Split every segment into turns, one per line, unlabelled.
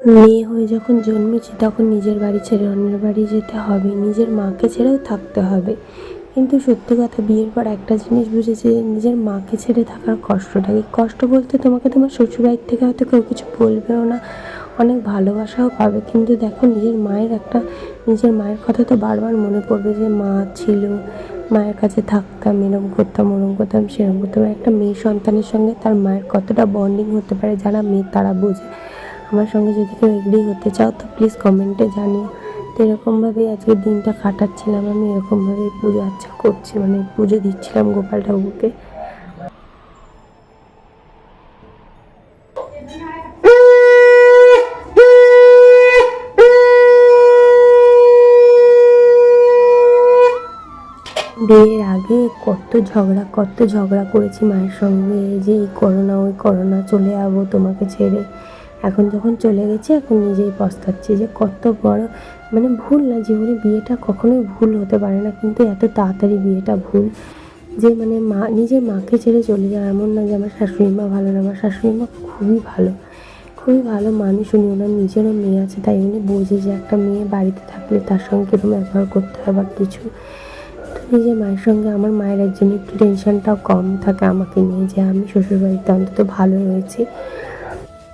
মেয়ে হয়ে যখন জন্মেছি, তখন নিজের বাড়ি ছেড়ে অন্যের বাড়ি যেতে হবে। নিজের মাকে ছেড়েও থাকতে হবে। কিন্তু সত্যি কথা, বিয়ের পর একটা জিনিস বুঝেছি নিজের মাকে ছেড়ে থাকার কষ্টটা কষ্ট বলতে তোমাকে তোমার শ্বশুরবাড়ির থেকে হয়তো কেউ কিছু বলবেও না, অনেক ভালোবাসাও পাবে। কিন্তু দেখো, নিজের মায়ের একটা, নিজের মায়ের কথা তো বারবার মনে পড়বে যে, মা ছিল, মায়ের কাছে থাকতাম, এরম করতাম, ওরম করতাম, সেরম করতাম। একটা মেয়ে সন্তানের সঙ্গে তার মায়ের কতটা বন্ডিং হতে পারে যারা মেয়ে তারা বোঝে। আমার সঙ্গে যদি কেউ এগ্রি হতে চাও তো প্লিজ কমেন্টে জানিও। তো এরকমভাবেই আজকের দিনটা কাটাচ্ছিলাম আমি, এরকমভাবেই পুজো আচ্ছা করছি মানে পুজো দিচ্ছিলাম গোপাল ঠাকুরকে। বিয়ের আগে কত ঝগড়া কত ঝগড়া করেছি মায়ের সঙ্গে যে এই করোনা, ওই করোনা চলে যাব তোমাকে ছেড়ে। এখন যখন চলে গেছে, এখন নিজেই পস্তাচ্ছি যে কত বড় মানে ভুল না, জীবনে বিয়েটা কখনোই ভুল হতে পারে না, কিন্তু এত তাড়াতাড়ি বিয়েটা ভুল যে মানে মা, নিজের মাকে ছেড়ে চলে যাওয়া এমন না যে আমার শাশুড়ি মা ভালো না, আমার শাশুড়ি মা খুবই ভালো। খুবই ভালো মানুষ, উনি ওনার নিজেরও মেয়ে আছে, তাই উনি বোঝে যে একটা মেয়ে বাড়িতে থাকলে তার সঙ্গে কীরকম ব্যবহার করতে হয় বা কিছু। তো নিজের মায়ের সঙ্গে আমার মায়ের একজন একটু টেনশনটাও কম থাকে আমাকে নিয়ে যে আমি শ্বশুরবাড়িতে অন্তত ভালো রয়েছি।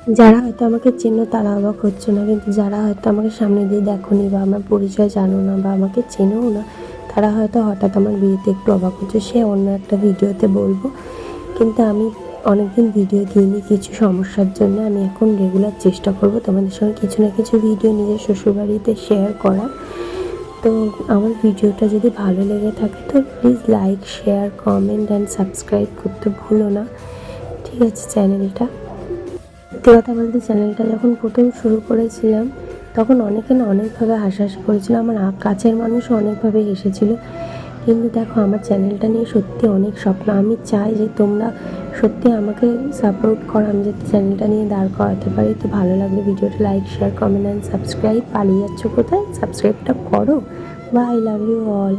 যারা হয়তো আমাকে চেনো তারা অবাক হচ্ছে না, কিন্তু যারা হয়তো আমাকে সামনে দিয়ে দেখোনি বা আমার পরিচয় জানো না বা আমাকে চেনেও না, তারা হয়তো হঠাৎ আমার বিয়েতে একটু অবাক হচ্ছে। সে অন্য একটা ভিডিওতে বলব, কিন্তু আমি অনেকদিন ভিডিও দিইনি কিছু সমস্যার জন্য। আমি এখন রেগুলার চেষ্টা করব তোমাদের সঙ্গে কিছু না কিছু ভিডিও নিজের শ্বশুরবাড়িতে শেয়ার করার। তো আমার ভিডিওটা যদি ভালো লেগে থাকে তো please like share comment and subscribe করতে ভুলো না। ঠিক আছে চ্যানেলটা সত্যি কথা বলতে চ্যানেলটা যখন প্রথম শুরু করেছিলাম, তখন অনেকে না অনেকভাবে হাসাহাসি করেছিল। আমার কাছের মানুষও অনেকভাবে হেসেছিল। কিন্তু দেখো, আমার চ্যানেলটা নিয়ে সত্যি অনেক স্বপ্ন। আমি চাই যে তোমরা সত্যি আমাকে সাপোর্ট করো। আমি যাতে চ্যানেলটা নিয়ে দাঁড় করাতে পারি। তো ভালো লাগলে ভিডিওটা like share comment and subscribe পালিয়ে যাচ্ছ কোথায়? সাবস্ক্রাইবটা করো। বা আই লাভ ইউ অল